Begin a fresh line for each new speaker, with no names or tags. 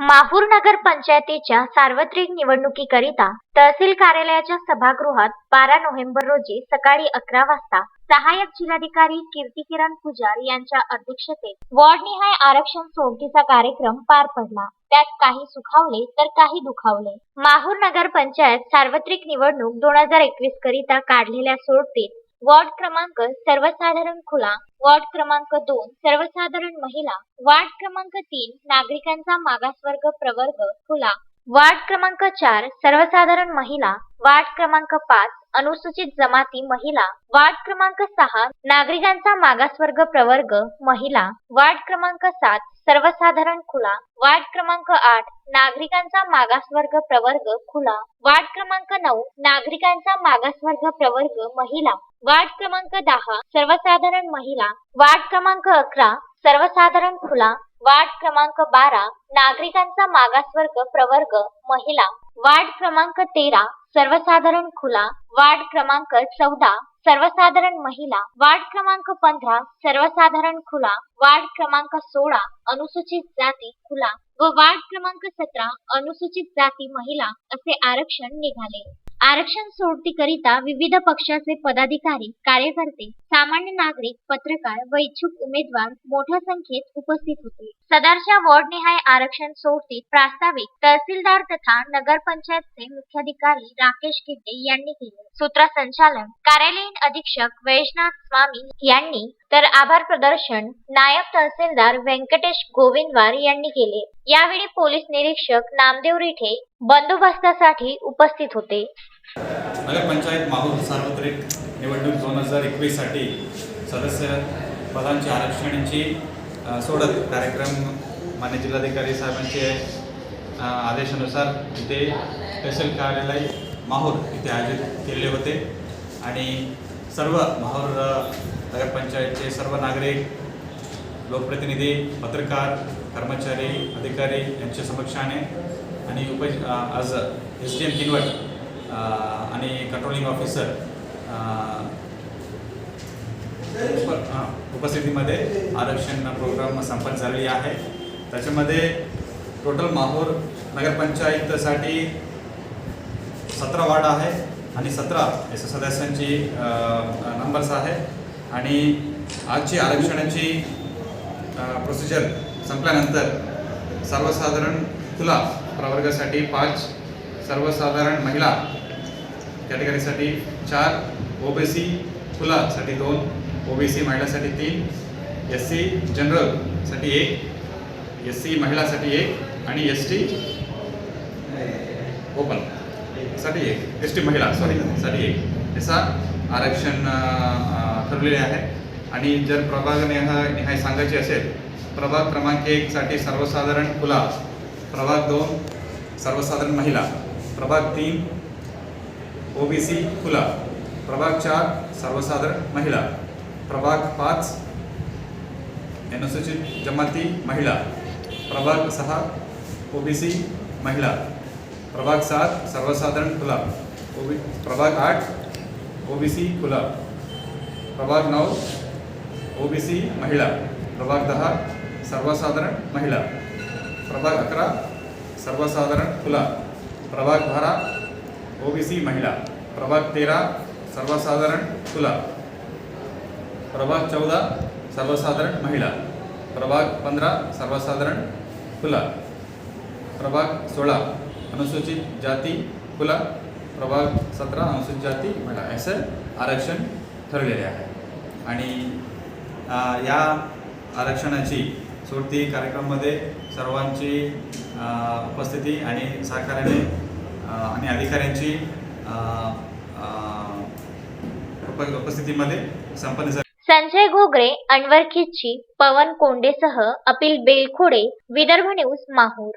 माहूर नगर पंचायतीच्या सार्वत्रिक निवडणुकीकरिता तहसील कार्यालयाच्या सभागृहात बारा नोव्हेंबर रोजी सकाळी अकरा वाजता सहाय्यक जिल्हाधिकारी कीर्तिकिरण पुजार यांच्या अध्यक्षतेत वॉर्डनिहाय आरक्षण सोडतीचा कार्यक्रम पार पडला. त्यात काही सुखावले तर काही दुखावले. माहूर नगर पंचायत सार्वत्रिक निवडणूक दोन हजार एकवीस करिता काढलेल्या सोडतीत वॉर्ड क्रमांक सर्वसाधारण खुला वॉर्ड क्रमांक दोन सर्वसाधारण महिला वार्ड क्रमांक तीन नागरिकांचा मागासवर्ग प्रवर्ग खुला वार्ड क्रमांक चार सर्वसाधारण महिला वार्ड क्रमांक पाच अनुसूचित जमाती महिला वार्ड क्रमांक सहा नागरिकांचा मागासवर्ग प्रवर्ग महिला वार्ड क्रमांक सात सर्वसाधारण खुला वार्ड क्रमांक आठ नागरिकांचा मागासवर्ग प्रवर्ग खुला वार्ड क्रमांक नऊ नागरिकांचा मागासवर्ग प्रवर्ग महिला. वार्ड क्रमांक दहा सर्वसाधारण महिला वार्ड क्रमांक अकरा सर्वसाधारण खुला वार्ड क्रमांक बारा नागरिकांचा मागासवर्ग प्रवर्ग महिला वार्ड क्रमांक तेरा सर्वसाधारण खुला वार्ड क्रमांक चौदा सर्वसाधारण महिला वार्ड क्रमांक पंधरा सर्वसाधारण खुला वार्ड क्रमांक सोळा अनुसूचित जाती खुला व वार्ड क्रमांक सतरा अनुसूचित जाती महिला असे आरक्षण निघाले. आरक्षण सोडतीकरिता विविध पक्षाचे पदाधिकारी कार्यकर्ते सामान्य नागरिक पत्रकार व इच्छुक उमेदवार मोठ्या संख्येत उपस्थित होते. सदरच्या वॉर्डनिहाय आरक्षण सोडतीत प्रास्ताविक तहसीलदार तथा नगरपंचायतचे मुख्याधिकारी राकेश गिड्डे यांनी केले. सूत्रसंचालन कार्यालयीन अधीक्षक वैजनाथ स्वामी यांनी तर आभार प्रदर्शन नायब तहसीलदार व्यंकटेश गोविंदवार यांनी केले. यावेळी पोलीस निरीक्षक नामदेव रिठे बंदोबस्तासाठी उपस्थित होते.
नगरपंचायत माहूर सार्वत्रिक निवडणूक दोन हजार एकवीससाठी सदस्य पदांची आरक्षणांची सोडत कार्यक्रम मान्य जिल्हाधिकारी साहेबांचे आदेशानुसार इथे तहसील कार्यालय माहूर इथे आयोजित केले होते. आणि सर्व माहूर नगरपंचायतचे सर्व नागरिक लोकप्रतिनिधी पत्रकार कर्मचारी अधिकारी यांच्या समक्षाने आणि उप आज एस डी एम किनवट आणि कंट्रोलिंग ऑफिसर उपस्थितीमध्ये आरक्षण प्रोग्राम संपन्न झालेली आहे. त्याच्यामध्ये टोटल माहूर नगरपंचायतसाठी सतरा वार्ड आहे आणि सतरा एस सदस्यांची नंबर्स आहे. आणि आजची आरक्षणाची प्रोसिजर संपल्यानंतर सर्वसाधारण खुला प्रवर्गासाठी पाच सर्वसाधारण महिला कॅटेगरीसाठी चार ओबीसी खुलासाठी दोन ओबीसी महिलासाठी तीन एस सी जनरलसाठी एक एस सी महिलासाठी एक आणि एस टी ओपनसाठी एक. एस टी महिला सॉरी साठी एक. याचा आरक्षण ठरलेले आहे आणि जर प्रभाग निहाय निहाय सांगायचे असेल प्रभाग क्रमांक एकसाठी सर्वसाधारण खुला प्रभाग दोन सर्वसाधारण महिला प्रभाग तीन ओबीसी खुला प्रभाग चार सर्वसाधारण महिला प्रभाग पाच अनुसूचित जमाती महिला प्रभाग सहा ओबीसी महिला प्रभाग सात सर्वसाधारण खुला प्रभाग आठ ओबीसी खुला प्रभाग नऊ ओबीसी महिला प्रभाग दहा सर्वसाधारण महिला प्रभाग अकरा सर्वसाधारण खुला प्रभाग बारा ओबीसी महिला प्रभाग तेरा सर्वसाधारण तुला. प्रभाग चौदा सर्वसाधारण महिला. प्रभाग पंधरा सर्वसाधारण खुला प्रभाग सोळा अनुसूचित जाती खुला प्रभाग सतरा अनुसूचित जाती महिला. असं आरक्षण ठरलेले आहे. आणि या आरक्षणाची सोडती कार्यक्रमामध्ये सर्वांची उपस्थिती आणि सहकार्याने आणि अधिकाऱ्यांची उपस्थितीमध्ये संपन्न झाली.
संजय घोगरे अनवर खिच्ची पवन कोंडेसह अपिल बेलखोडे विदर्भ न्यूज माहूर.